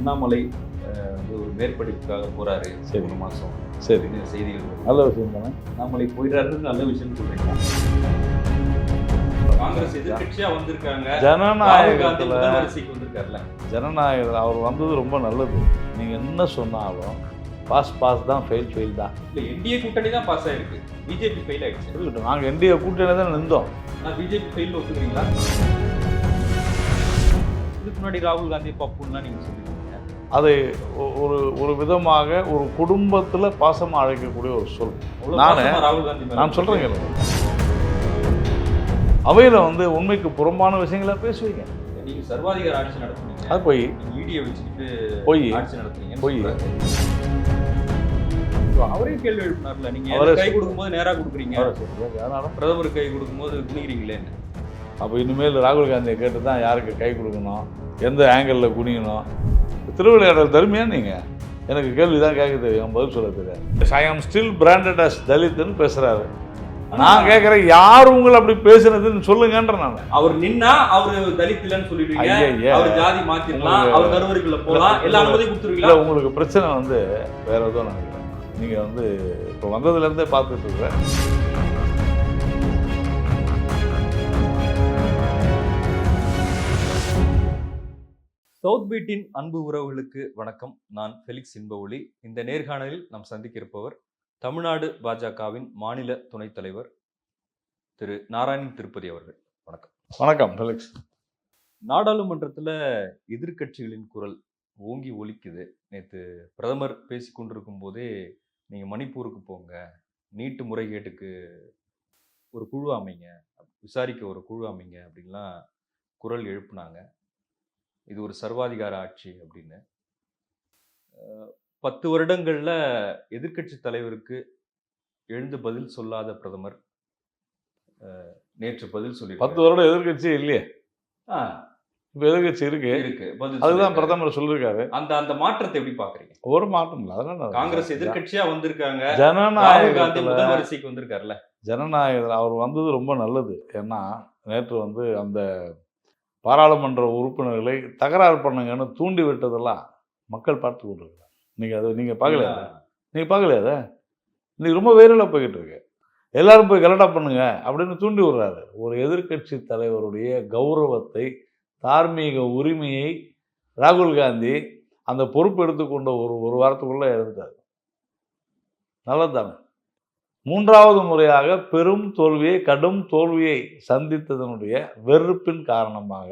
அண்ணாமலை வந்து ஒரு மேற்படிப்புக்காக போறாரு சரி. ஒரு மாசம். சரி. செய்திகள். நல்ல விஷயம் தானே? அண்ணாமலை போயிடுறாருன்னு நல்ல விஷயம் சொல்றீங்க. காங்கிரஸ் வந்திருக்காங்க. ஜனநாயகத்தில் வந்திருக்காருல்ல. ஜனநாயகத்தில் அவர் வந்தது ரொம்ப நல்லது. நீங்கள் என்ன சொன்னாலும் பாஸ் பாஸ் தான் ஃபெயில் ஃபெயில் தான். இல்ல என்டிஏ கூட்டணி தான் பாஸ் ஆயிருக்கு. பிஜேபி ஃபெயில் ஆயிடுச்சு. இருக்கட்டும். நாங்கள் என்டிஏ கூட்டணி தான் நின்றோம். ஆனா பிஜேபி ஃபெயில் ஒத்துக்கிறீங்களா? இதுக்கு முன்னாடி ராகுல் காந்தி பப்புன்னுலாம் நீங்க சொல்லிருக்கீங்க அதை ஒரு ஒரு விதமாக ஒரு குடும்பத்தில் பாசமாக அழைக்கக்கூடிய ஒரு சொல். நானு- ராகுல் காந்தி நான் சொல்கிறேன் கேளுங்க. அவையில் வந்து உண்மைக்கு புறம்பான விஷயங்களை பேசுவீங்க. நீங்க சர்வாதிகார ஆட்சி நடத்துனீங்க. அது போய் ஈடியை வச்சுக்கிட்டு பொய் ஆட்சி நடத்துறீங்க பொய். அவரே கேள்வி எழுப்பினார்ல நீங்க அவரே எனக்கு கை கொடுக்கும்போது நேரா கொடுக்குறீங்க? அதனால பிரதமர் கை கொடுக்கும்போது குனிகிறீங்களேன்னு அப்போ இனிமேல் ராகுல் காந்தியை கேட்டு தான் யாருக்கு கை கொடுக்கணும்? எந்த ஆங்கிளில் குனியணும்? திருவிளையாடல் தருமையா நீங்கள் எனக்கு கேள்வி தான் கேட்க தெரியும் பதில் சொல்ல தெரியாது. ஐ ஆம் ஸ்டில் பிராண்டட் அஸ் தலித்துன்னு பேசுகிறாரு நான் கேட்குறேன் யார் உங்களை அப்படி பேசுனதுன்னு சொல்லுங்கன்ற நான். அவர் நின்னா அவரு தலித் இல்லைன்னு சொல்லிடுவீங்க. அவர் ஜாதி மாத்திரலாம் அவர் கருவறைக்குள்ள போலாம் எல்லா அனுமதியும் இல்லை. கொடுத்துருவீங்களா? உங்களுக்கு பிரச்சனை வந்து வேற எதுவும் நினைக்கிறேன். நீங்கள் வந்து இப்போ வந்ததுலேருந்தே பார்த்துட்டு இருக்கிறேன் சவுத் பீட்டின் அன்பு உறவுகளுக்கு வணக்கம். நான் ஃபெலிக்ஸ் இன்பஒளி இந்த நேர்காணலில் நாம் சந்திக்க இருப்பவர் தமிழ்நாடு பாஜகவின் மாநில துணைத் தலைவர் திரு நாராயணன் திருப்பதி அவர்கள். வணக்கம். வணக்கம் ஃபெலிக்ஸ். நாடாளுமன்றத்தில் எதிர்க்கட்சிகளின் குரல் ஓங்கி ஒலிக்குது. நேற்று பிரதமர் பேசி கொண்டிருக்கும் போதே நீங்கள் மணிப்பூருக்கு போங்க. நீட்டு முறைகேட்டுக்கு ஒரு குழு அமைங்க. விசாரிக்க ஒரு குழு அமைங்க அப்படின்லாம் குரல் எழுப்புனாங்க. இது ஒரு சர்வாதிகார ஆட்சி அப்படின்னு. பத்து வருடங்களில் எதிர்க்கட்சி தலைவருக்கு எழுந்து பதில் சொல்லாத பிரதமர் நேற்று பதில் சொல்லி பத்து வருடம் எதிர்க்கட்சி இல்லையே? இப்போ எதிர்க்கட்சி இருக்கு. இருக்கு. அதுதான். பிரதமர் சொல்லியிருக்காரு. அந்த அந்த மாற்றத்தை எப்படி பாக்குறீங்க ஒரு மாற்றம் இல்லை. அதனால காங்கிரஸ் எதிர்க்கட்சியா வந்திருக்காங்க? முதல் வரிசைக்கு வந்திருக்காருல்ல. ஜனநாயகத்தில் அவர் வந்தது ரொம்ப நல்லது. ஏன்னா நேற்று வந்து அந்த பாராளுமன்ற உறுப்பினர்களை தகராறு பண்ணுங்கன்னு தூண்டி விட்டதெல்லாம் மக்கள் பார்த்து கொண்டிருக்கிறாங்க. நீங்கள் அதை நீங்கள் பார்க்கலையா? நீங்கள் பார்க்கலையா அதை? இன்னைக்கு ரொம்ப வைரலாக போய்கிட்டு இருக்கு. எல்லாரும் போய் கலட்டா பண்ணுங்க அப்படின்னு தூண்டி விடுறாரு. ஒரு எதிர்க்கட்சி தலைவருடைய கௌரவத்தை தார்மீக உரிமையை ராகுல் காந்தி அந்த பொறுப்பு எடுத்துக்கொண்ட ஒரு ஒரு வாரத்துக்குள்ளே இழந்துட்டார் நல்லது தானே மூன்றாவது முறையாக பெரும் தோல்வியை கடும் தோல்வியை சந்தித்ததனுடைய வெறுப்பின் காரணமாக.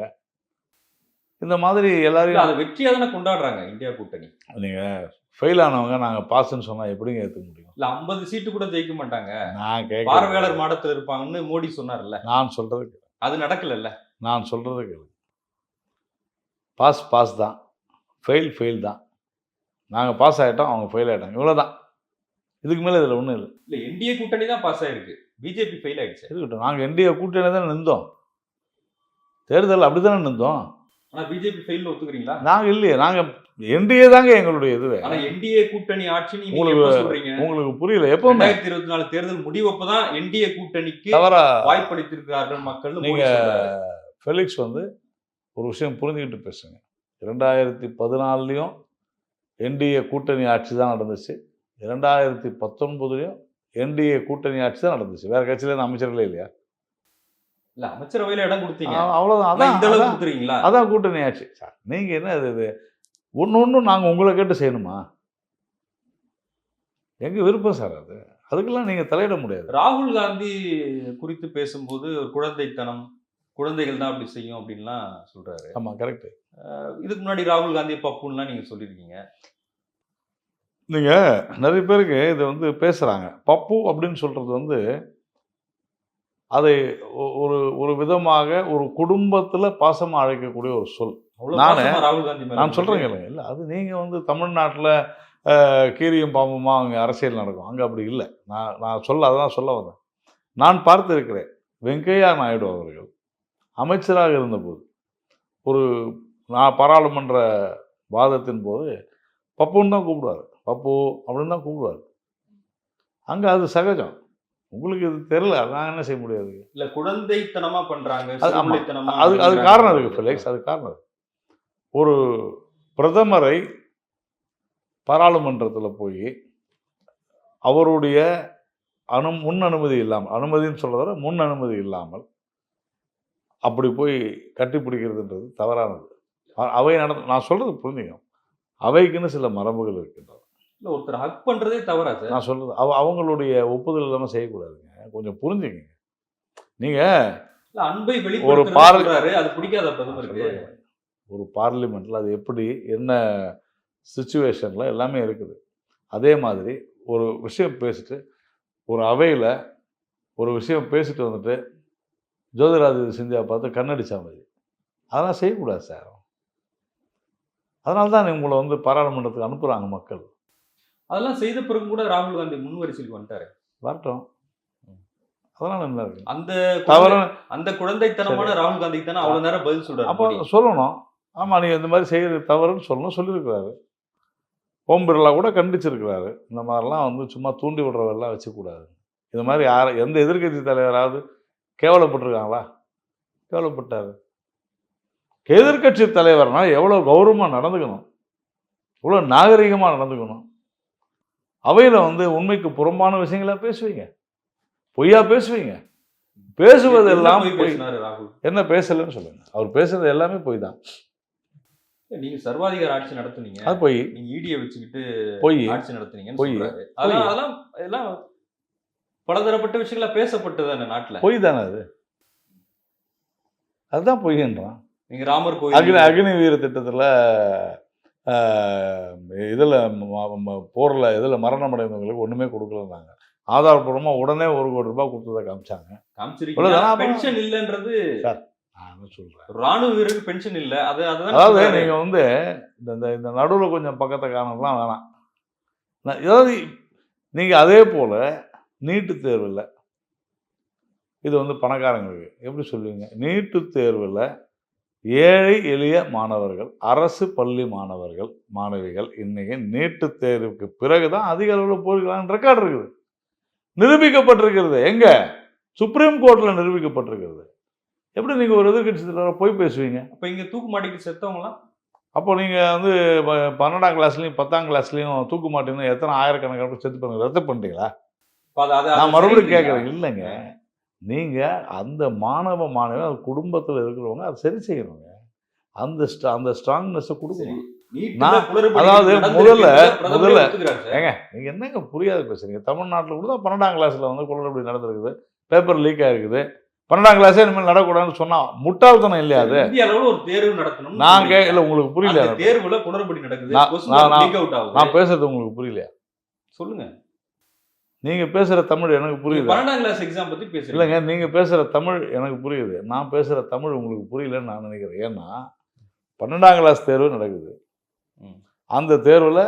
இந்த மாதிரி எல்லாரையும் அதை வெற்றியா தானே கொண்டாடுறாங்க இந்தியா கூட்டணி? நீங்கள் ஃபெயில் ஆனவங்க நாங்கள் பாஸ்ன்னு சொன்னால் எப்படிங்க ஏற்றுக்க முடியும்? இல்ல ஐம்பது சீட்டு கூட ஜெயிக்க மாட்டாங்க. நான் கேட்க பார்வையாளர் மாடத்துல இருப்பாங்கன்னு மோடி சொன்னார்ல. நான் சொல்றது கேளு. அது நடக்கலல்ல? நான் சொல்றது கேளு. பாஸ் பாஸ் தான். ஃபெயில் ஃபெயில் தான். நாங்கள் பாஸ் ஆகிட்டோம் அவங்க ஃபெயில் ஆகிட்டாங்க இவ்வளோதான் இதுக்கு மேலே இதில் ஒன்றும் இல்லை. இல்ல என்டிஏ கூட்டணி தான் பாஸ் ஆயிருக்கு. பிஜேபி ஃபெயில் ஆயிடுச்சு. இருக்கட்டும் நாங்கள் என்டிஏ கூட்டணி தான் நின்றோம். தேர்தல் அப்படி தானே நின்றோம்? ஆனா பிஜேபி ஃபெயில் ஒத்துக்கிறீங்களா? நாங்கள் இல்லையே. நாங்கள் என்டிஏ தாங்க எங்களுடைய இதுவே ஆனா என்டிஏ கூட்டணி ஆட்சி உங்களுக்கு- எப்ப சொல்றீங்க? உங்களுக்கு புரியல. எப்பவுமே ரெண்டாயிரத்தி இருபத்தி நாலு தேர்தல் முடிவப்பதான் என்டிஏ கூட்டணிக்கு தவறா வாய்ப்பளித்திருக்கிறார்கள் மக்கள் நீங்க ஃபெலிக்ஸ் வந்து ஒரு விஷயம் புரிஞ்சுக்கிட்டு பேசுங்க. ரெண்டாயிரத்தி பதினாலுலேயும் என்டிஏ கூட்டணி ஆட்சி தான் நடந்துச்சு. இரண்டாயிரத்தி பத்தொன்பதுலேயும் என்டிஏ கூட்டணி ஆட்சி தான் நடந்துச்சு. வேற கட்சியில அமைச்சர்களே இல்லையா? இல்ல அமைச்சரவையில இடம் கொடுத்தீங்க. ஆ, அவ்வளவுதான். ஆனா இந்த அதான் அளவுக்கு அதான். அதான் கூட்டணி ஆட்சி. சார் நீங்க என்ன இது இது? ஒன்று ஒன்றும் நாங்கள் உங்களை கேட்டு செய்யணுமா? எங்க விருப்பம் சார் அது? அதுக்கெல்லாம் நீங்க தலையிட முடியாது. ராகுல் காந்தி குறித்து பேசும்போது ஒரு குழந்தைத்தனம் குழந்தைகள் தான் அப்படி செய்யும் அப்படின்லாம் சொல்றாரு. ஆமா கரெக்ட். இதுக்கு முன்னாடி ராகுல் காந்தி பப்புன்னுலாம் நீங்க சொல்லியிருக்கீங்க. நீங்க நிறைய பேருக்கு இது வந்து பேசுறாங்க. பப்பு அப்படின்னு சொல்றது வந்து அதை ஒரு ஒரு விதமாக ஒரு குடும்பத்துல பாசமா அழைக்கக்கூடிய ஒரு சொல். நானு- நான். கேளுங்க. இல்லை அது நீங்க வந்து தமிழ்நாட்டில் கீரியும் பாம்புமா அங்கே அரசியல் நடக்கும். அங்கே அப்படி இல்லை. நான் நான் சொல்ல அதான் சொல்ல வந்தேன். நான் பார்த்திருக்கிறேன். வெங்கையா நாயுடு அவர்கள் அமைச்சராக இருந்தபோது ஒரு நான் பாராளுமன்ற வாதத்தின் போது பப்புன்னு தான் கூப்பிடுவார். பப்பு அப்படின்னு தான் கூப்பிடுவார். அங்கே அது சகஜம். உங்களுக்கு இது தெரியல நான் என்ன செய்ய முடியாது? இல்ல குழந்தைத்தனமா பண்றாங்க அது அது. காரணம் இருக்கு ஃபிலிக்ஸ் அது காரணம் ஒரு பிரதமரை பாராளுமன்றத்தில் போய் அவருடைய அனு முன் அனுமதி இல்லாமல் அனுமதின்னு சொல்றத முன் அனுமதி இல்லாமல் அப்படி போய் கட்டி பிடிக்கிறதுன்றது தவறானது. அவை நட நான் சொல்றது புரிஞ்சுக்கணும். அவைக்குன்னு சில மரபுகள் இருக்கின்றன. இல்ல ஒருத்தர் ஹக் பண்றதே தவறா சார். நான் சொல்றது அவ அவங்களுடைய ஒப்புதல் இல்லாமல் செய்யக்கூடாதுங்க. கொஞ்சம் புரிஞ்சுங்க நீங்க இல்ல அன்பை ஒரு வெளிப்படுத்துறது பார- சொல்றாரு. அது பிடிக்காத பிரதமருக்கு. ஒரு பார்லிமெண்ட்ல அது எப்படி என்ன சுச்சுவேஷன்ல எல்லாமே இருக்குது. அதே மாதிரி ஒரு விஷயம் பேசிட்டு ஒரு அவையில் ஒரு விஷயம் பேசிட்டு வந்துட்டு ஜோதிராஜ் சிந்தியா பார்த்து கண்ணடிச்சா மாதிரி. அதெல்லாம் செய்யக்கூடாது சார். அதனால தான் உங்களை வந்து பாராளுமன்றத்துக்கு அனுப்புகிறாங்க மக்கள். அதெல்லாம் செய்த பிறகு கூட ராகுல் காந்தி முன் வரிசைக்கு வந்துட்டாரு. வரட்டும். அதனால என்ன இருக்கு. அந்த தவறு. குழந்தை- அந்த குழந்தைத்தனமான ராகுல் காந்திக்கு தானே அவ்வளவு நேரம் பதில் சொல்றாரு அப்போ. சொல்லணும். ஆமாம் நீ இந்த மாதிரி செய்யறது தவறுன்னு சொல்லணும் சொல்லியிருக்கிறாரு. ஓம் பிர்லா கூட கண்டிச்சிருக்கிறாரு. இந்த மாதிரிலாம் வந்து சும்மா தூண்டி விடுறவெல்லாம் வச்சுக்கூடாது. இது மாதிரி யார் எந்த எதிர்க்கட்சி தலைவராவது கேவலப்பட்டிருக்காங்களா? கேவலப்பட்டாரு. எதிர்க்கட்சி தலைவர்னா எவ்வளோ கௌரவமாக நடந்துக்கணும். எவ்வளோ நாகரிகமாக நடந்துக்கணும். அவையில் வந்து உண்மைக்கு புறம்பான விஷயங்களா பேசுவீங்க? பொய்யா பேசுவீங்க? பேசுவதெல்லாம் போய் என்ன பேசலைன்னு சொல்லுங்க. அவர் பேசுறது எல்லாமே பொய் தான். நீங்க சர்வாதிகார ஆட்சி நடத்துனீங்க. அது பொய். நீங்க ஈடிய வச்சுக்கிட்டு பொய். ஆட்சி நடத்துனீங்கன்னு பொய். அதெல்லாம் இதெல்லாம் பலதரப்பட்ட விஷயங்களா பேசப்பட்டது அந்த நாட்டுல? பொய் தானே அது. அதுதான் பொய்ன்றான். நீங்க ராமர் அக்னி கோயில் அக்னி வீர திட்டத்தில் இதில் போரில் இதில் மரணம் அடைந்தவங்களுக்கு ஒன்றுமே கொடுக்கலன்னாங்க. ஆதாரப்பூர்வமாக உடனே ஒரு கோடி ரூபாய் கொடுத்ததை காமிச்சாங்க? பென்ஷன் இல்லன்றது நான் சொல்கிறேன் ராணுவ வீரருக்கு பென்ஷன் இல்ல. அது அதாவது. நீங்கள் வந்து இந்த இந்த நடுவில் கொஞ்சம் பக்கத்தை காணலாம் வேணாம். ஏதாவது நீங்கள் அதே போல் நீட்டு தேர்வில் இது வந்து பணக்காரங்களுக்கு எப்படி சொல்லுவீங்க நீட்டு தேர்வில் ஏழை எளிய மாணவர்கள் அரசு பள்ளி மாணவர்கள் மாணவிகள் இன்னைக்கு நீட்டு தேர்வுக்கு பிறகு தான் அதிக அளவில் போயிருக்கலாம்னு ரெக்கார்டு இருக்குது. நிரூபிக்கப்பட்டிருக்கிறது. எங்க? சுப்ரீம் கோர்ட்டில் நிரூபிக்கப்பட்டிருக்கிறது. எப்படி நீங்கள் ஒரு எதிர்கட்சி தலைவரை போய் பேசுவீங்க? அப்ப இங்க தூக்கு மாட்டிட்டு செத்தவங்களாம் அப்போ நீங்கள் வந்து பன்னெண்டாம் கிளாஸ்லையும் பத்தாம் கிளாஸ்லையும் தூக்கு மாட்டீங்கன்னா எத்தனை ஆயிரக்கணக்கான செத்து பண்ணி ரத்து பண்ணிட்டீங்களா? நான் மறுபடியும்? கேட்குறேன் இல்லைங்க. நீங்கள் அந்த மாணவ மாணவி அந்த குடும்பத்தில் இருக்கிறவங்க அதை சரி செய்யணுங்க. அந்த ஸ்ட- அந்த ஸ்ட்ராங்னஸை. கொடுக்கணும். நான் அதாவது முதல்ல- முதல்ல-. ஏங்க நீங்கள் என்னங்க புரியாது பேசுறீங்க? தமிழ்நாட்டில் கூட தான் பன்னெண்டாம் கிளாஸில் வந்து குளறுபடி நடந்திருக்குது. பேப்பர் லீக் ஆகிருக்குது பன்னெண்டாம் கிளாஸே இனிமேல் நடக்கூடாதுன்னு சொன்னா முட்டாள்தனம் இல்லையா அது? இந்திய அளவுல ஒரு தேர்வு நடத்தணும் நான் கே இல்லை உங்களுக்கு புரியல தேர்வுல குளறுபடி நடக்குது. நான் பேசுறது உங்களுக்கு புரியலையா? சொல்லுங்க. நீங்க பேசுற தமிழ் எனக்கு புரியுது. பன்னெண்டாம் கிளாஸ் எக்ஸாம் பத்தி பேசுறீங்க. இல்லைங்க நீங்க பேசுற தமிழ் எனக்கு புரியுது. நான் பேசுற தமிழ் உங்களுக்கு புரியலன்னு நான் நினைக்கிறேன். ஏன்னா பன்னெண்டாம் கிளாஸ் தேர்வு நடக்குது. அந்த தேர்வுல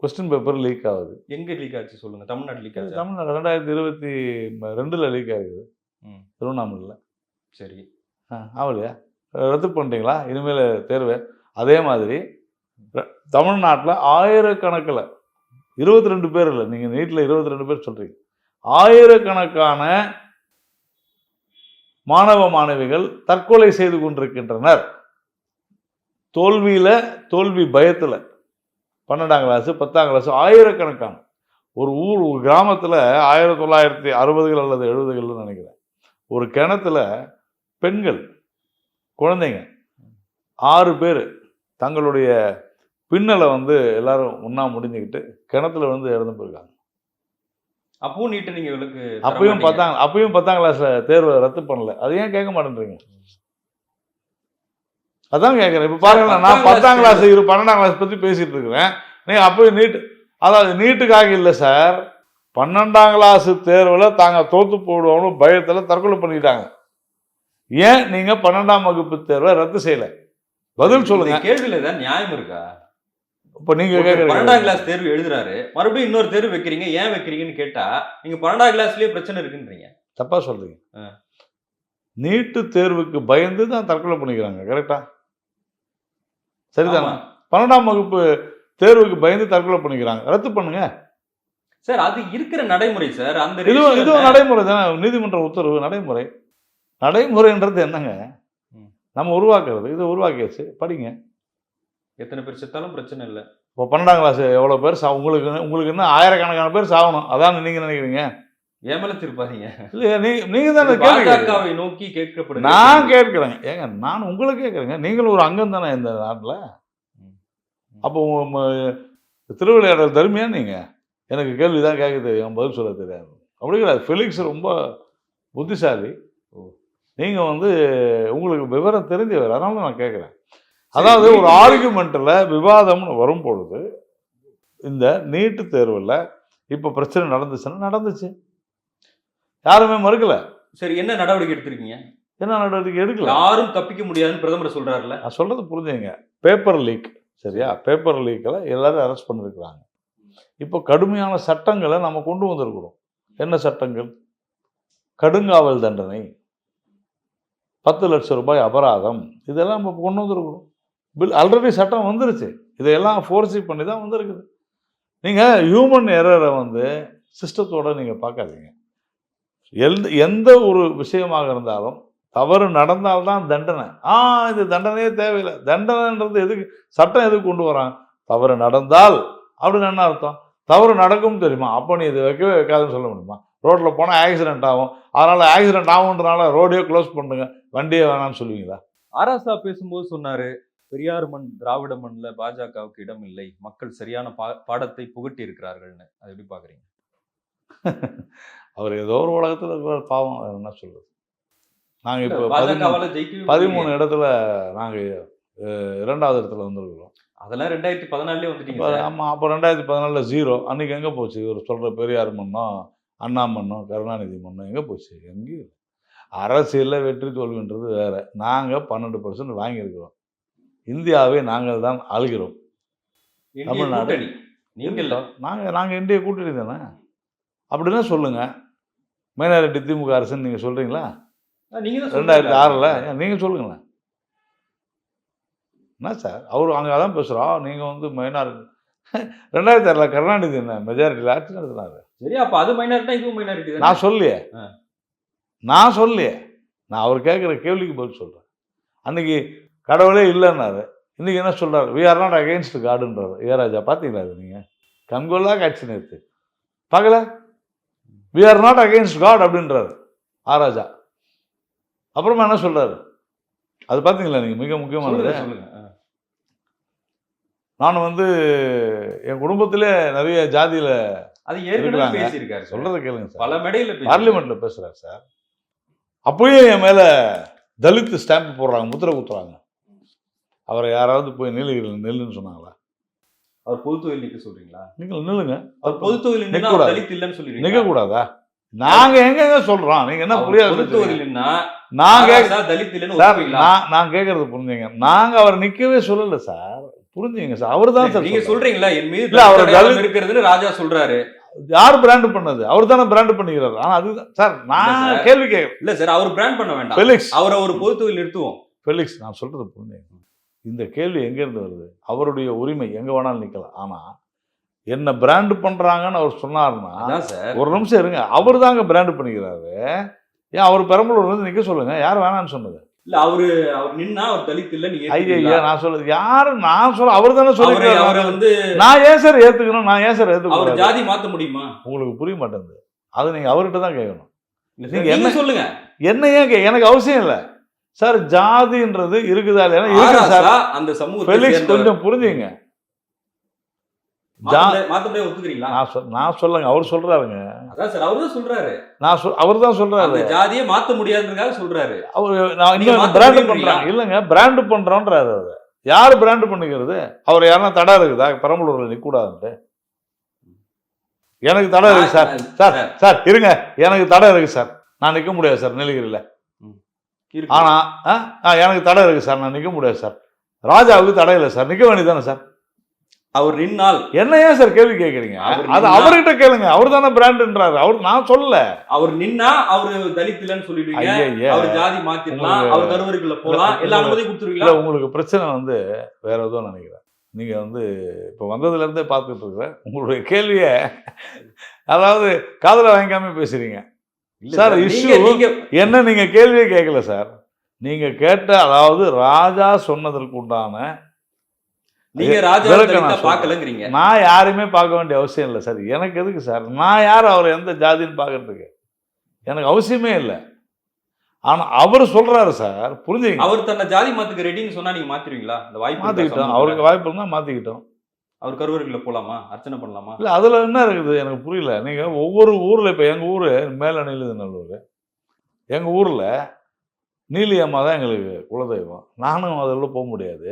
கொஸ்டின் பேப்பர் லீக் ஆகுது. எங்க லீக் ஆச்சு சொல்லுங்க? தமிழ்நாடு லீக் ஆச்சு? தமிழ்நாடு ரெண்டாயிரத்தி இருபத்தி ரெண்டுல லீக் ஆகுது. திருவண்ணாமலையில். சரி. ஆகலையா ரத்து பண்ணிட்டீங்களா? இனிமேல் தேர்வு. அதே மாதிரி தமிழ்நாட்டில் ஆயிரக்கணக்கில் இருபத்தி ரெண்டு பேர் இல்லை. நீங்கள் நீட்டில் இருபத்தி ரெண்டு பேர் சொல்கிறீங்க ஆயிரக்கணக்கான மாணவ மாணவிகள் தற்கொலை செய்து கொண்டிருக்கின்றனர். தோல்வியில் தோல்வி பயத்தில். பன்னெண்டாம் கிளாஸு பத்தாம் கிளாஸு ஆயிரக்கணக்கான. ஒரு ஊர் ஒரு கிராமத்தில் ஆயிரத்தி தொள்ளாயிரத்தி அறுபதுகள் அல்லது எழுபதுகள்னு நினைக்கிறேன். ஒரு கிணத்துல பெண்கள் குழந்தைங்க ஆறு பேர் தங்களுடைய பின்னலை வந்து எல்லாரும் ஒன்றா முடிஞ்சுக்கிட்டு கிணத்துல வந்து இறந்து போயிருக்காங்க. அப்பவும் நீட்டு நீங்க விளக்கு தர அப்பயும். பத்தாம் அப்பயும் பத்தாம் கிளாஸ்ல தேர்வை ரத்து பண்ணல. அது ஏன் கேட்க மாட்டேன்றீங்க? அதான் கேட்குறேன். இப்போ பாருங்க நான் பத்தாம் கிளாஸ் இரு பன்னெண்டாம் கிளாஸ் பற்றி பேசிட்டு இருக்கிறேன். நீங்க அப்பயும் நீட் அதாவது நீட்டுக்காக இல்லை சார் பன்னெண்டாம் கிளாஸ் தேர்வில் தாங்க தோத்து போடுவோம்னு பயத்தில் தற்கொலை பண்ணிக்கிட்டாங்க ஏன் நீங்க பன்னெண்டாம் வகுப்பு தேர்வை ரத்து செய்யல? பதில் சொல்லுங்க. இந்த கேள்வியில ஏதாவது நியாயம் இருக்கா? இப்போ நீங்க பன்னெண்டாம் கிளாஸ் தேர்வு எழுதுறாரு. மறுபடியும் இன்னொரு தேர்வு வைக்கிறீங்க. ஏன் வைக்கிறீங்கன்னு கேட்டா நீங்க பன்னெண்டாம் கிளாஸ்லயே பிரச்சனை இருக்குன்றீங்க. தப்பா சொல்றீங்க. நீட்டு தேர்வுக்கு பயந்து தான் தற்கொலை பண்ணிக்கிறாங்க. கரெக்டா சரிதானே. பன்னெண்டாம் வகுப்பு தேர்வுக்கு பயந்து தற்கொலை பண்ணிக்கிறாங்க. ரத்து பண்ணுங்க. சார் அது இருக்கிற நடைமுறை சார். அந்த இதுவும் இதுவும் நடைமுறை தானே. நீதிமன்ற உத்தரவு நடைமுறை. நடைமுறைன்றது என்னங்க. நம்ம உருவாக்குறது இதை உருவாக்கியாச்சு. படிங்க. எத்தனை பேர் செத்தாலும் பிரச்சனை இல்ல. இப்போ பன்னெண்டாம் கிளாஸ் எவ்வளோ பேர் சா உங்களுக்கு உங்களுக்கு இன்னும் ஆயிரக்கணக்கான பேர் சாகணும். அதான் நீங்கள் நினைக்கிறீங்க? ஏமல திருப்பாதீங்க இல்லையா? நீ நீங்கள் தானே. பாஜகவை நோக்கி கேட்கப்படுது நான் கேட்குறேங்க ஏங்க நான் உங்களை கேட்குறேங்க. நீங்களும் ஒரு அங்கம் தானே இந்த நாட்டில்? அப்போ திருவிளையாடல் தருமையா நீங்கள் எனக்கு கேள்வி தான் கேட்க தெரியும் பதில் சொல்ல தெரியாது. அப்படி கிடையாது. ஃபெலிக்ஸ் ரொம்ப புத்திசாலி. நீங்கள் வந்து உங்களுக்கு விவரம் தெரிஞ்சவர். அதனால நான் கேட்குறேன். அதாவது ஒரு ஆர்குமெண்ட்டில் விவாதம்னு வரும் பொழுது இந்த நீட்டு தேர்வில் இப்போ பிரச்சனை நடந்துச்சுன்னா நடந்துச்சு. யாருமே மறுக்கல. சரி என்ன நடவடிக்கை எடுத்திருக்கீங்க? என்ன நடவடிக்கை எடுக்கல? யாரும் தப்பிக்க முடியாதுன்னு பிரதமர் சொல்றாருல்ல. நான் சொல்றது புரிஞ்சுங்க. பேப்பர் லீக் சரியா? பேப்பர் லீக்கில் எல்லாரும் அரெஸ்ட் பண்ணிருக்கிறாங்க. இப்போ கடுமையான சட்டங்களை நம்ம கொண்டு வந்திருக்கிறோம். என்ன சட்டங்கள்? கடுங்காவல் தண்டனை பத்து லட்சம் ரூபாய் அபராதம் இதெல்லாம் நம்ம கொண்டு வந்திருக்கிறோம். பில் ஆல்ரெடி சட்டம் வந்துருச்சு. இதையெல்லாம் ஃபோர்ஸி பண்ணி தான் வந்துருக்குது நீங்கள் ஹியூமன் எரரை வந்து சிஸ்டத்தோட நீங்கள் பார்க்காதீங்க. எந்த எந்த ஒரு விஷயமாக இருந்தாலும் தவறு நடந்தால்தான் தண்டனை. ஆ இது தண்டனையே தேவையில்லை. தண்டனைன்றது எதுக்கு? சட்டம் எதுக்கு கொண்டு வரான்? தவறு நடந்தால். அப்படின்னு என்ன அர்த்தம்? தவறு நடக்கும் தெரியுமா? அப்போ நீ இது வைக்கவே வைக்காதுன்னு சொல்ல முடியுமா? ரோட்டில் போனால் ஆக்சிடென்ட் ஆகும். அதனால் ஆக்சிடென்ட் ஆகுன்றனால ரோடையே க்ளோஸ் பண்ணுங்க. வண்டியே வேணாம்னு சொல்லுவீங்களா? ஆராசா பேசும்போது சொன்னார் பெரியார் மண் திராவிட மண்ல பாஜகவுக்கு இடம் இல்லை. மக்கள் சரியான பா- பாடத்தை புகட்டி இருக்கிறார்கள்னு அது எப்படி பாக்குறீங்க அவர் ஏதோ ஒரு உலகத்தில் இருக்கிற பாவம். என்ன சொல்றது? நாங்கள் இப்போ பதிமூணு. இடத்துல நாங்கள் இரண்டாவது இடத்துல வந்திருக்கிறோம். அதெல்லாம் ரெண்டாயிரத்தி பதினாலே வந்துட்டீங்க. ஆமாம் அப்போ ரெண்டாயிரத்தி பதினாலில் ஜீரோ அன்னைக்கு எங்கே போச்சு? இவர் சொல்கிற பெரியார் மன்னம் அண்ணா மன்னம் கருணாநிதி மன்னம் எங்கே போச்சு? எங்கேயும் அரசியலில் வெற்றி தோல்வின்றது வேற. நாங்கள் பன்னெண்டு பர்சன்ட் வாங்கியிருக்கிறோம். இந்தியாவை நாங்கள் தான் ஆளுகிறோம். தமிழ்நாடு. கூட்டணி. நீங்க இல்ல நாங்கள் நாங்கள் இந்திய கூட்டணி தானே? அப்படின்னா சொல்லுங்கள் மைனாரிட்டி திமுக அரசுன்னு நீங்கள் சொல்கிறீங்களா தான் ரெண்டாயிரத்தி. ஆறில்? நீங்கள் சொல்லுங்களேன். என்ன சார்? அவர் அங்கே அதான் பேசுகிறோம் நீங்கள் வந்து மைனாரிட்டி ரெண்டாயிரத்தி ஆறில் கருணாநிதி என்ன? மெஜாரிட்டியில் ஆட்சி நடத்தினாரு. சரி அப்ப அது மைனாரிட்டி இதுவும் மைனாரிட்டி நான் சொல்லியே. நான் சொல்லியே நான் அவர் கேட்குற கேள்விக்கு பதில் சொல்கிறேன் அன்னைக்கு கடவுளே இல்லைன்னாரு இன்னைக்கு என்ன சொல்றாரு? வி ஆர் நாட் அகேன்ஸ்ட் காடுன்றாரு ஏ ராஜா பார்த்தீங்களா அது நீங்கள் கண்கொள்ளா காட்சி நேற்று பார்க்கல? We are not against God அப்படின்றாரு ஆ ராஜா அப்புறமா என்ன சொல்றாரு? அது பார்த்தீங்களா நீங்கள் மிக முக்கியமானது. நான் வந்து என் குடும்பத்திலே நிறைய ஜாதியில அது ஏற்கனவே. பேசியிருக்காரு. சார். சொல்றதை கேளுங்க சார். பல மேடையில பேசி பார்லிமெண்ட்ல பேசுறாரு சார். அப்பயே என் மேல தலித் ஸ்டாம்ப் போடுறாங்க முத்திரை குத்துறாங்க. அவரை யாராவது போய் நீலகிரியில் நெல்லுன்னு சொன்னாங்களா? அவர் பொது தொழில் நிக்க சொல்றீங்களா? நீங்கள் நில்லுங்க. அவர் பொது தொழில் நின்னா நிக்கக்கூடாது. அவர் தலித் இல்லைன்னு சொல்லிடுறீங்க நிக்க கூடாதா நாங்க எங்கங்க சொல்றோம்? நீங்க என்ன புரியாது ஆராசா தலித் இல்லைன்னு? நான் நான் கேட்கறது புரிஞ்சுங்க. நாங்க அவர் நிக்கவே சொல்லல சார். புரிஞ்சுங்க சார். அவர் தான் சார் நீங்க. சொல்றீங்களா? என் மீது இல்ல, அவர் தலித் இருக்கிறதுன்னு ராஜா சொல்றாரு. யார் பிராண்ட் பண்ணது? அவர் தானே பிராண்ட் பண்ணிக்கிறாரு. ஆனா அது சார் நான். கேள்வி கேட்கிறேன் இல்ல சார் அவர் பிராண்ட் பண்ண வேண்டாம். ஃபெலிக்ஸ் அவரை ஒரு பொது தொழில் நிறுத்துவோம். ஃபெலிக்ஸ் நான் சொல்றது புரிஞ்சுங்க. இந்த கேள்வி எங்கேருந்து வருது? அவருடைய உரிமை எங்க வேணாலும் நிக்கலாம். ஆனா என்ன பிராண்ட் பண்றாங்கன்னு அவர் சார். ஒரு நிமிஷம் இருங்க. அவர் தாங்க பிராண்ட் பண்ணிக்கிறாரு. ஏன் அவர் பெரம்பலூர் வந்து நிக்க சொல்லுங்க. யார் வேணாம்னு சொன்னது? இல்ல அவரு அவர் நின்னா அவர் தலித் இல்ல நீங்க ஐயா நான் சொல்றது யாரு? நான் சொல்ல அவர் தானே அவரை சொல்லிக்கிறாரு. அவரை வந்து நான் ஏன் சார் ஏத்துக்கணும்? நான் ஏன் சார் அவர் ஏத்துக்கணும் ஜாதி மாத்த முடியுமா? உங்களுக்கு புரிய மாட்டேங்குது. அது நீங்க அவர்கிட்ட தான் கேட்கணும் நீங்க என்ன- சொல்லுங்க என்ன ஏன் எனக்கு அவசியம் இல்லை. சார் ஜாதின்றது இருக்குதா இல்லையா? இருக்கு சார்? அந்த ஃபெலிக்ஸ் சேர்ந்தவர். கொஞ்சம் புரிஞ்சுங்க. நான் சொல் நான் சொல்லுங்க அவர் சொல்றாருங்க. அவர்தான் சொல்றாரு. நான் சொல் அவர் தான் சொல்றாரு. ஜாதியை மாத்த முடியாதுன்றதுக்காக சொல்றாரு. அவர் பிராண்ட்? பண்றாங்க இல்லைங்க பிராண்ட் பண்றோன்றாரு அவர். யார் பிராண்ட் பண்ணிக்கிறது அவர் யாருன்னா தடை இருக்குதா? பெரம்பலூர்ல நிக்கூடாதுன்ட்டு. எனக்கு தடை இருக்கு சார். சார் சார் இருங்க. எனக்கு தடை இருக்கு சார். நான் நிக்க முடியாது சார் நீலகிரியில. இருக்கு. ஆனா ஆ, ஆ, எனக்கு தடை இருக்கு சார். நான் நிக்க முடியாது சார். ராஜாவுக்கு தடை இல்லை சார். நிக்க வேண்டியதானே சார்? அவர் நின்னால் என்ன ஏன் சார் கேள்வி கேட்குறீங்க? அது அவர்கிட்ட கேளுங்க. அவர் தானே பிராண்டுன்றாரு. அவர் நான் சொல்லல. அவர் நின்னா அவரு தலித் இல்லைன்னு சொல்லிடுவீங்க அவர் ஜாதி மாத்திரலாம். உங்களுக்கு- அவர் கருவறைக்குள்ள இல்ல, எல்லா அனுமதியும் கொடுத்துருவீங்களா? உங்களுக்கு பிரச்சனை வந்து வேற எதுவும் நினைக்கிறேன். நீங்க வந்து இப்போ வந்ததுல இருந்தே பார்த்துட்டு இருக்கிறேன். உங்களுடைய கேள்வியை அதாவது காதுல வாங்கிக்காம பேசுறீங்க. இல்ல சார், என்ன நீங்க கேள்வியே கேட்கல சார். நீங்க கேட்ட அதாவது ராஜா சொன்னதற்கு உண்டான நீங்க ராஜா விளக்க நான் யாரையுமே பார்க்க வேண்டிய அவசியம் இல்லை சார். எனக்கு எதுக்கு சார்? நான் யார் அவர் எந்த ஜாதின்னு பார்க்கறதுக்கு? எனக்கு அவசியமே இல்லை. ஆனா அவர் சொல்றாரு சார். புரிஞ்சுங்க அவர் தன்னை ஜாதி மாத்துக்கு ரெடின்னு சொன்னா நீங்க மாத்திருவீங்களா? இந்த வாய்ப்பு மாத்திக்கிட்டோம்? அவருக்கு வாய்ப்பு இருந்தால் மாத்திக்கிட்டோம். அவர் கருவறைக்குள்ள போலாமா? அர்ச்சனை பண்ணலாமா? இல்லை அதில் என்ன இருக்குது? எனக்கு புரியல. நீங்கள் ஒவ்வொரு ஊரில் இப்போ எங்கள் ஊர் மேல நீலநல்லூர் எங்கள் ஊரில் நீலி அம்மா தான் எங்களுக்கு குலதெய்வம். நானும் அதில் போக முடியாது.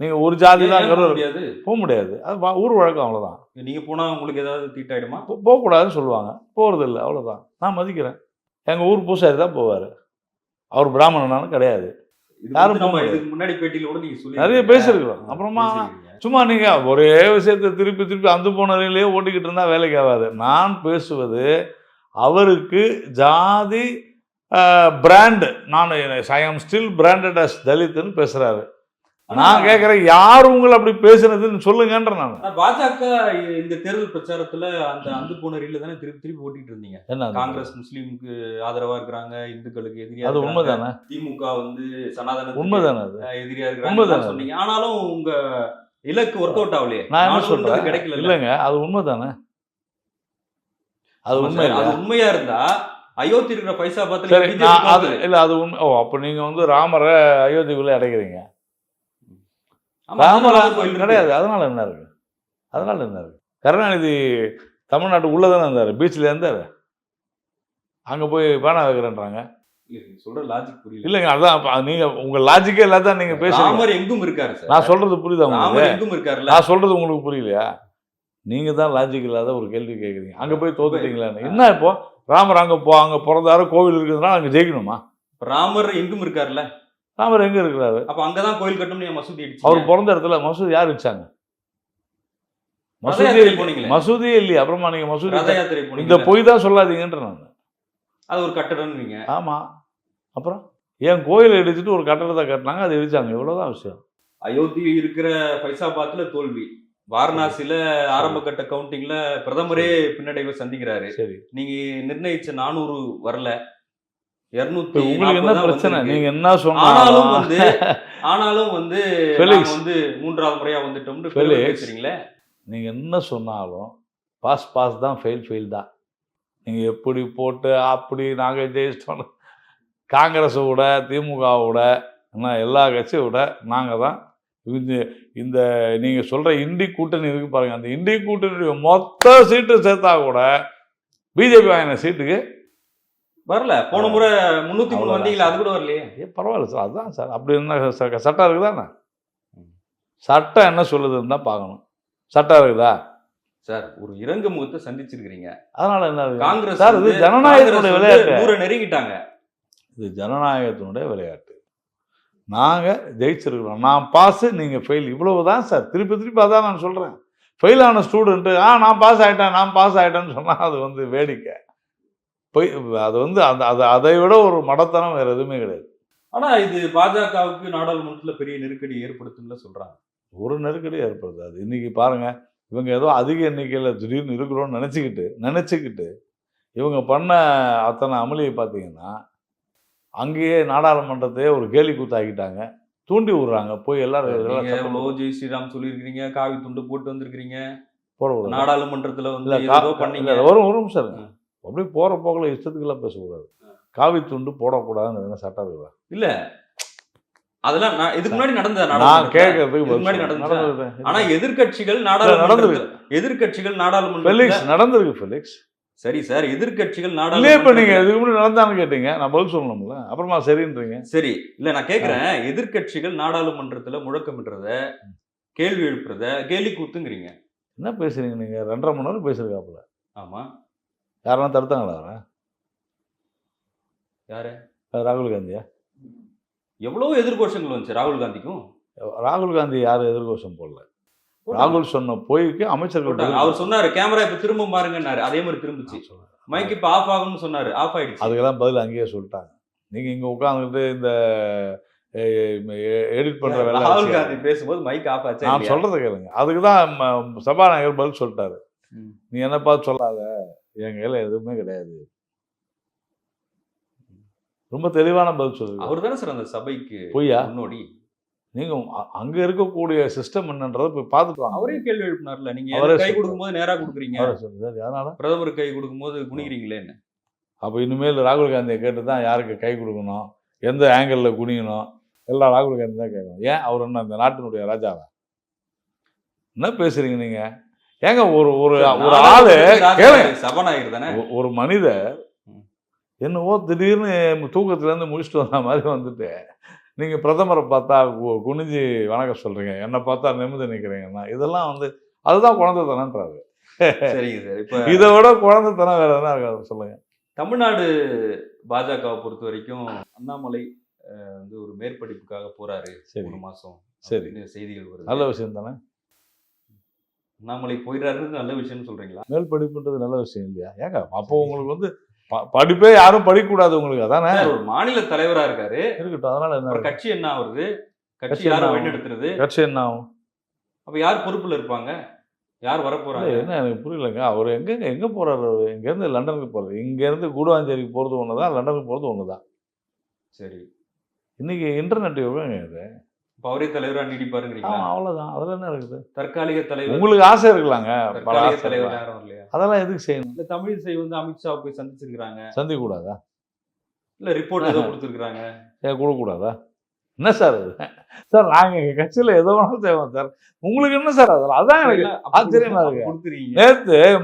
நீங்கள் ஒரு ஜாதி தான் கருவர் முடியாது? போக முடியாது. அது ஊர் வழக்கம் அவ்வளோதான் நீங்க போனா உங்களுக்கு ஏதாவது தீட்டாயிடுமா? போகக்கூடாதுன்னு சொல்லுவாங்க. போகிறது இல்லை அவ்வளோதான் நான் மதிக்கிறேன். எங்கள் ஊர் பூசாரி தான் போவார். அவர் பிராமணனாலும் கிடையாது. யாரும் இதுக்கு முன்னாடி பேட்டியில கூட நீங்க சொல்லி நிறைய பேசியிருக்கிறோம். அப்புறமா சும்மா நீங்கள் ஒரே விஷயத்தை திருப்பி திருப்பி அந்த போனதிலேயே ஓட்டிக்கிட்டு இருந்தால் வேலைக்கு ஆகாது. நான் பேசுவது அவருக்கு ஜாதி பிராண்டு நான் ஐ ஆம் ஸ்டில் பிராண்டட் அஸ் தலித்துன்னு பேசுகிறாரு நான் கேட்குறேன் யார் உங்களை அப்படி பேசுனதுன்னு சொல்லுங்கன்ற நான். பாஜக இந்த தேர்தல் பிரச்சாரத்துல அந்த அந்து போன ரீல தானே திருப்பி திருப்பி ஓட்டிட்டு இருந்தீங்க. என்ன? காங்கிரஸ் முஸ்லீமுக்கு ஆதரவா இருக்கிறாங்க இந்துக்களுக்கு எதிரியா அது. உண்மைதானே? திமுக வந்து சனாதன உண்மைதானே எதிரியா இருக்கிறாங்க சொன்னீங்க. ஆனாலும் உங்க இலக்கு ஒர்க் அவுட் ஆகலையே. நான் என்ன 400 சொல்றேன்? கிடைக்கல இல்லைங்க அது உண்மைதானே? அது உண்மை அது உண்மையா இருந்தா அயோத்தி இருக்கிற பைசா சரி நான் அது இல்லை அது உண்மை. ஓ அப்போ நீங்கள் வந்து ராமரை அயோத்திக்குள்ளே அடைக்கிறீங்க. ராமரா கிடையாது அதனால என்ன இருக்கு? அதனால என்ன இருக்கு? கருணாநிதி தமிழ்நாட்டு உள்ள தானே இருந்தார்? பீச்சில் இருந்தார்? அங்கே போய் பேனா வைக்கிறேன்றாங்க. சொல்ற லாஜிக் புரியல. இல்லைங்க அதான் நீங்க உங்க லாஜிக்கே இல்லாத நீங்க பேசுறீங்க. எங்கும் இருக்காரு சார். நான் சொல்றது புரியுதா உங்களுக்கு? எங்கும் இருக்காருல்ல. நான் சொல்றது உங்களுக்கு புரியலையா? நீங்க தான் லாஜிக் இல்லாத ஒரு கேள்வி கேட்குறீங்க அங்க போய் தோத்துட்டீங்களான்னு என்ன இப்போ? ராமர் அங்க போ அங்க பிறந்தாரு கோவில் இருக்குதுன்னா அங்க ஜெயிக்கணுமா? ராமர் எங்கும் இருக்காருல்ல. ராமர் எங்க இருக்கிறாரு? அப்ப அங்கதான் கோயில் கட்டணும் மசூதி அவர் பிறந்த இடத்துல மசூதி யார் வச்சாங்க? மசூதியே. மசூதியே இல்லையா. அப்புறமா நீங்க மசூதி இந்த பொய் தான் சொல்லாதீங்கன்ற நான். அது ஒரு கட்டடம் நீங்க. ஆமா. அப்புறம்? ஏன் கோயிலை இடிச்சிட்டு ஒரு கட்டடத்தை கட்டினாங்க அதை இடிச்சாங்க. இவ்வளவுதான் விஷயம். அயோத்தி இருக்கிற பைசாபாத்ல தோல்வி. வாரணாசியில ஆரம்ப கட்ட கவுண்டிங்ல பிரதமரே பின்னடைவை சந்திக்கிறாரு. சரி. நீங்க நிர்ணயிச்ச நானூறு வரல. இருநூத்தி உங்களுக்கு என்ன பிரச்சனை? நீங்க என்ன சொன்னாலும் வந்து ஆனாலும் வந்து வந்து மூன்றாவது முறையா வந்துட்டோம்னு பேசுறீங்களே நீங்க என்ன சொன்னாலும் பாஸ் பாஸ் தான் ஃபெயில் ஃபெயில் தான். நீங்க எப்படி போட்டு அப்படி நாங்க ஜெயிச்சிட்டோம் காங்கிரஸை விட திமுகவை விட என்ன எல்லா கட்சியை விட நாங்க தான் இந்த இந்த நீங்க சொல்ற இண்டி கூட்டணி இருக்கு பாருங்க. அந்த இண்டி கூட்டணியுடைய மொத்த சீட்டு சேர்த்தா கூட பிஜேபி வாங்கின சீட்டுக்கு வரல. போன முறை முன்னூத்தி மூணு வந்தீங்களா அது கூட வரலையே? ஏ பரவாயில்ல சார் அதுதான் சார். அப்படி என்ன சட்டம் இருக்குதானே சட்டம் என்ன சொல்லுதுன்னு தான் பார்க்கணும். சட்டம் இருக்குதா? சார் ஒரு இறங்கு முகத்தை சந்திச்சிருக்கிறீங்க. அதனால என்ன? காங்கிரஸ் சார் இது ஜனநாயகத்தினுடைய விளையாட்டு. நெருங்கிட்டாங்க. இது ஜனநாயகத்தினுடைய விளையாட்டு. நாங்கள் ஜெயிச்சிருக்கிறோம். நான் பாஸு நீங்கள் ஃபெயில் இவ்வளவு தான் சார் திருப்பி திருப்பி அதான் நான் சொல்கிறேன் ஃபெயில் ஆன ஸ்டூடெண்ட்டு ஆ நான் பாஸ் ஆகிட்டேன் நான் பாஸ் ஆகிட்டேன்னு சொன்னால் அது வந்து வேடிக்கை. போய் அது வந்து அந்த அது அதை விட ஒரு மடத்தனம் வேறு எதுவுமே கிடையாது. ஆனா இது பாஜகவுக்கு நாடாளுமன்றத்துல பெரிய நெருக்கடி ஏற்படுத்தும்னு சொல்றாங்க. ஒரு நெருக்கடி ஏற்படுது. அது இன்னைக்கு பாருங்க இவங்க ஏதோ அதிக எண்ணிக்கையில் திடீர்னு இருக்கிறோம்னு நினச்சிக்கிட்டு நினச்சிக்கிட்டு இவங்க பண்ண அத்தனை அமளியை பார்த்தீங்கன்னா அங்கேயே நாடாளுமன்றத்தையே ஒரு கேலி கூத்தாக்கிட்டாங்க. தூண்டி விடுறாங்க. போய் எல்லாரும் எவ்வளவு ஜெய் ஸ்ரீராம் சொல்லியிருக்கிறீங்க. காவி துண்டு போட்டு வந்திருக்கிறீங்க. போடக்கூடாது நாடாளுமன்றத்துல வந்து பண்ணீங்க. இல்ல, ஒரு ஒரு நிமிஷம் இருங்க. அப்படியே போற போக்கில் இஷ்டத்துக்கெல்லாம் பேசக்கூடாது. காவி துண்டு போடக்கூடாதுன்னு எதுனா சட்டம் இருக்குதா இல்ல. அதெல்லாம் நான் இதுக்கு முன்னாடி நடந்த நான். கேட்கறதுக்கு பதில் முன்னாடி? நடந்தது. ஆனா எதிர்க்கட்சிகள் இல்ல, நாடாளுமன்றத்துல நடந்திருக்கு எதிர்க்கட்சிகள் நாடாளுமன்றத்துல ஃபெலிக்ஸ் நடந்திருக்கு ஃபெலிக்ஸ் சரி சார் எதிர்க்கட்சிகள் இல்லையே இப்ப நீங்க நாடாளுமன்றத்துல இதுக்கு முன்னாடி நடந்தான்னு கேட்டீங்க. நான் பதில் சொல்லணும்ல. அப்புறமா சரின்றீங்க. சரி இல்ல நான் கேக்குறேன். எதிர்க்கட்சிகள் நாடாளுமன்றத்துல முழக்கமிடுறத கேள்வி எழுப்புறத கேலி கூத்துங்கிறீங்க. என்ன பேசுறீங்க நீங்க? ரெண்டரை மணி நேரம் பேசுறீங்க ஆமா. யாரெல்லாம் தடுத்தாங்களா அவரை? யாரு? ராகுல் காந்தியா? எவ்வளவு எதிர்கோஷங்கள் வந்துச்சு ராகுல் காந்திக்கும். ராகுல் காந்தி யாரும் எதிர்கோஷம் போடல. ராகுல் சொன்ன பொய்க்கு அமைச்சர்கள். அவர் சொன்னாரு கேமரா இப்ப திரும்ப பாருங்கன்னாரு. அதே மாதிரி திரும்பிச்சு. மைக் இப்ப ஆஃப் ஆகும்னு சொன்னாரு. ஆஃப் ஆயிடுச்சு. அதுக்கெல்லாம் பதில் அங்கேயே சொல்லிட்டாங்க. நீங்க இங்க உட்காந்துக்கிட்டு இந்த எடிட் பண்ற வேலை ராகுல் காந்தி பேசும்போது மைக் ஆஃப் ஆச்சா நான்? சொல்றதை கேளுங்க. அதுக்கு தான் சபாநாயகர் பதில் சொல்லிட்டாரு. நீ என்ன பார்த்து சொல்லாத? என் கையில எதுவுமே கிடையாது. ரொம்ப தெளிவான பதில் சொல்லுங்க அவர் தானே சார் அந்த சபைக்கு பொய்யா? முன்னோடி? நீங்க அ- அங்க இருக்கக்கூடிய சிஸ்டம் என்னன்றதை போய் வாங்க. அவரே கேள்வி எழுப்பினார்ல. நீங்க அவரே எனக்கு கை. கொடுக்கும்போது நேரா கொடுக்குறீங்க? அதனால? பிரதமர் கை கொடுக்கும்போது குனிகிறீங்களே என்ன? அப்போ இனிமேல் ராகுல் காந்தியை கேட்டு தான் யாருக்கு கை கொடுக்கணும்? எந்த ஆங்கிளில் குனியணும்? எல்லாம் ராகுல் காந்தி தான் கேட்கணும். ஏன்? அவர் என்ன அந்த நாட்டினுடைய ராஜாவா? என்ன பேசுறீங்க நீங்க? ஏங்க ஒரு ஒரு ஒரு ஆளு சபாநாயகர் தானே? ஒரு மனிதர். என்னவோ திடீர்னு தூக்கத்துலேருந்து முடிச்சுட்டு வந்த மாதிரி வந்துட்டு நீங்கள் பிரதமரை பார்த்தா குனிஞ்சு வணக்கம் சொல்கிறீங்க என்னை பார்த்தா நிமிந்து நிற்கிறீங்கன்னா இதெல்லாம் வந்து அதுதான் குழந்தைத்தனன்றாரு சரிங்க சார். இப்ப இதை விட குழந்தைத்தனம் வேற என்ன இருக்காது சொல்லுங்க. தமிழ்நாடு பாஜகவை பொறுத்த வரைக்கும் அண்ணாமலை வந்து ஒரு மேற்படிப்புக்காக போறாரு. சரி. ஒரு மாசம். சரி. செய்திகள் வருது. நல்ல விஷயம் தானே? அண்ணாமலை போயிடுறாருன்னு நல்ல விஷயம்னு சொல்றீங்களா? மேல் படிப்புன்றது நல்ல விஷயம் இல்லையா? ஏங்க அப்போ உங்களுக்கு வந்து படிப்பே யாரும் படிக்கக்கூடாது உங்களுக்கு அதானே? ஒரு மாநில தலைவரா இருக்காரு. இருக்கட்டும் அதனால என்ன? கட்சி என்ன ஆகுறது? கட்சி கட்சி யாரை என்ன ஆகும்? வழிநடத்துறது? கட்சி என்ன ஆகும்? அப்ப யார் பொறுப்புல இருப்பாங்க? யார் வரப்போறாங்க? என்ன எனக்கு புரியலங்க. அவர் எங்கங்க எங்க போறாரு அவரு? இங்கேருந்து லண்டனுக்கு போறாரு இங்கேருந்து கூடுவாஞ்சேரிக்கு போறது ஒன்று தான் லண்டனுக்கு போறது ஒன்று தான் சரி. இன்னைக்கு இன்டர்நெட் எவ்வளோங்க இது? இப்ப அவரே தலைவரா நீடிப்பாருங்கிறீங்களா? ஆமா, அவ்வளவுதான். அதில் என்ன இருக்குது? தற்காலிக தலைவர். உங்களுக்கு ஆசை இருக்கலாங்க தற்காலிக தலைவர். யாரும் இல்லையா? அதெல்லாம் எதுக்கு செய்யணும்? இந்த தமிழிசை வந்து அமித்ஷா போய் சந்திச்சிருக்காங்க சந்திக்க கூடாதா இல்ல ரிப்போர்ட் ஏதோ கொடுத்துருக்காங்க ஏன் கொடுக்கக்கூடாதா? என்ன சார் அது சார் நாங்க எங்க கட்சியில எதோ வேணாலும் செய்வோம் சார். உங்களுக்கு என்ன சார் அதில் அதான் எனக்கு ஆச்சரியமா இருக்கு.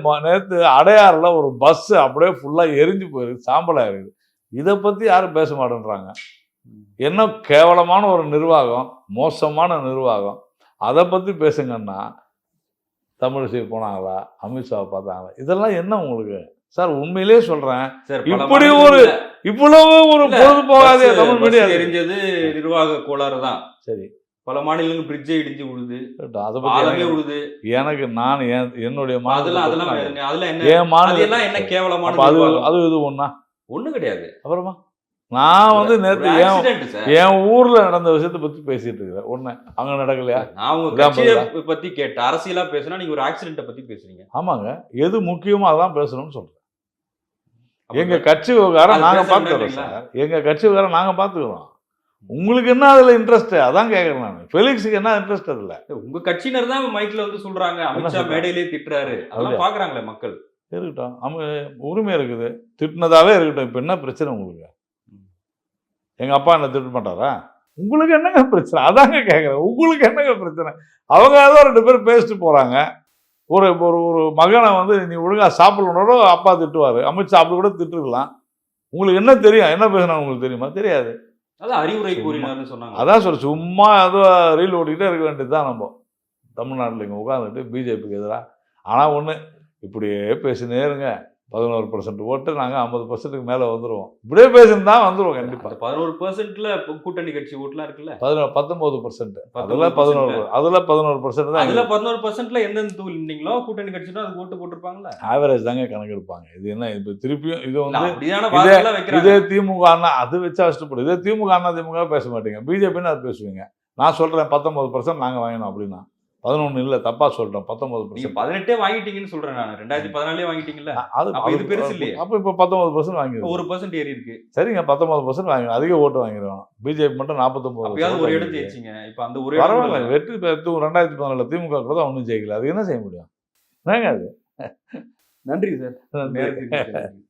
ம- நேத்து அடையாறுல ஒரு பஸ் அப்படியே ஃபுல்லா எரிஞ்சு போயிருக்கு சாம்பலா இருக்குது இதை பத்தி யாரும் பேச மாட்டேன்றாங்க. என்ன கேவலமான ஒரு நிர்வாகம் மோசமான நிர்வாகம். அதை பத்தி பேசுங்கன்னா தமிழிசை போனாங்களா அமித்ஷாவை பார்த்தாங்களா? இதெல்லாம் என்ன உங்களுக்கு? சார் உண்மையிலேயே சொல்றேன். இப்படி ஒரு இவ்வளவு ஒரு பொழுது போகாதே தமிழ் மீடியா எரிஞ்சது நிர்வாக கோளாறு தான். சரி. பல மாநிலங்கள் பிரிட்ஜே இடிஞ்சு விழுது. அதை பாலமே பத்தி விழுது. எனக்கு நான் என்- என்னுடைய அதெல்லாம் அதெல்லாம் அதெல்லாம் என்ன என் மாநில அதெல்லாம் என்ன கேவலமான அது? அது இது ஒண்ணா? ஒண்ணும் கிடையாது. அப்புறமா? நான் வந்து நேத்து ஒரு என். என் ஊர்ல நடந்த விஷயத்தை பத்தி பேசிட்டு இருக்கிறேன். ஒண்ணு அங்க நடக்கலையா? நான் உங்க? பத்தி கேட்ட அரசியலா பேசுனா நீங்க ஒரு ஆக்சிடென்ட பத்தி பேசுறீங்க. ஆமாங்க. எது முக்கியமோ அதான் பேசணும்னு சொல்றேன். எங்க கட்சி விவகாரம் நாங்க பாத்துக்கிறோம்? சார் எங்க கட்சி விவகாரம் நாங்க பாத்துக்கிறோம் உங்களுக்கு என்ன அதுல இன்ட்ரெஸ்ட் அதான் கேக்குறேன் நான். ஃபெலிக்ஸுக்கு என்ன இன்ட்ரெஸ்ட் அதுல? உங்க கட்சியினர் தான் மைக்ல வந்து சொல்றாங்க. அமித்ஷா? மேடையிலேயே திட்டுறாரு. அதெல்லாம்? பாக்குறாங்களே மக்கள். இருக்கட்டும். அவங்க உரிமை இருக்குது. திட்டினதாவே இருக்கட்டும். இப்ப என்ன பிரச்சனை உங்களுக்கு? எங்க அப்பா என்ன திட்ட மாட்டாரா உங்களுக்கு என்னங்க பிரச்சனை? அதாங்க கேட்குறேன் உங்களுக்கு என்னங்க பிரச்சனை? அவங்க ஏதோ ரெண்டு பேரும் பேசிட்டு போறாங்க. ஒரு ஒரு ஒரு மகனை வந்து நீ ஒழுங்கா சாப்பிடணுன்னோட அப்பா திட்டுவாரு. அமித்ஷா அப்படி கூட திட்டுருக்கலாம். உங்களுக்கு என்ன தெரியும்? என்ன பேசுனா உங்களுக்கு தெரியுமா? தெரியாது. அதான் அறிவுரை. கூறினார்னு சொன்னாங்க. அதான் சொல்ல சும்மா ஏதோ ரீல் ஓட்டிக்கிட்டே இருக்க வேண்டியது தான் நம்ம. தமிழ்நாட்டில் இங்கே உட்காந்துட்டு பிஜேபிக்கு எதிராக ஆனால் ஒன்று இப்படியே பேசினே இருங்க. பதினோரு பர்சன்ட் ஓட்டு நாங்கள் ஐம்பது பர்சன்ட்டுக்கு மேலே வந்துடுவோம் இப்படியே பேசினா தான் வந்துடுவோம் கண்டிப்பாக பதினோரு பெர்சென்ட்ல கூட்டணி கட்சி ஓட்டுலாம் இருக்குல்ல? பதினோரு பத்தொம்போது பர்சன்ட் அதில் 19% பதினோரு அதில் பதினோரு பர்சன்ட் தான் அதுல பதினோரு பர்சன்ட்ல எந்தெந்த தூள் நின்னீங்களோ கூட்டணி கட்சினா அதுக்கு ஓட்டு போட்டிருப்பாங்களா ஆவரேஜ் தாங்க கணக்கு எடுப்பாங்க. இது என்ன இப்போ திருப்பியும் இது வந்து இதே- திமுக அண்ணா அது வச்சு கஷ்டப்படும். இதே திமுக அண்ணா திமுக பேச மாட்டீங்க. பிஜேபின்னு அது பேசுவீங்க? நான் சொல்கிறேன் பத்தொம்பது பர்சன்ட் நாங்கள் வாங்கினோம் அப்படின்னா. பதினொன்று இல்லை தப்பாக சொல்லிட்டோம் பத்தொம்பது நீங்க பர்சன்ட் பதினெட்டே வாங்கிட்டீங்கன்னு சொல்றேன் நான். ரெண்டாயிரத்தி பதினாலே வாங்கிட்டீங்கல்ல? அது அப்ப இது பெருசு இல்லையே? அப்போ இப்போ பத்தொம்பது பர்சன்ட் வாங்கிடுவோம். ஒரு பர்சன்ட் ஏறி இருக்கு. சரிங்க பத்தொம்பது பர்சன்ட் வாங்கிடும் அதிக ஓட்டு வாங்கிடுவோம். பிஜேபி மட்டும் நாற்பத்தொம்பது ஒரு இடம் ஜெயிச்சிங்க. இப்ப அந்த ஒரு இடம் பரவாயில்ல வெற்றி பெற்று ரெண்டாயிரத்தி பதினாலில் திமுக கூட தான் ஒன்றும் ஜெயிக்கல. அது என்ன செய்ய முடியும்? என்னங்க அது? நன்றி சார். நன்றி. நேரத்துக்கு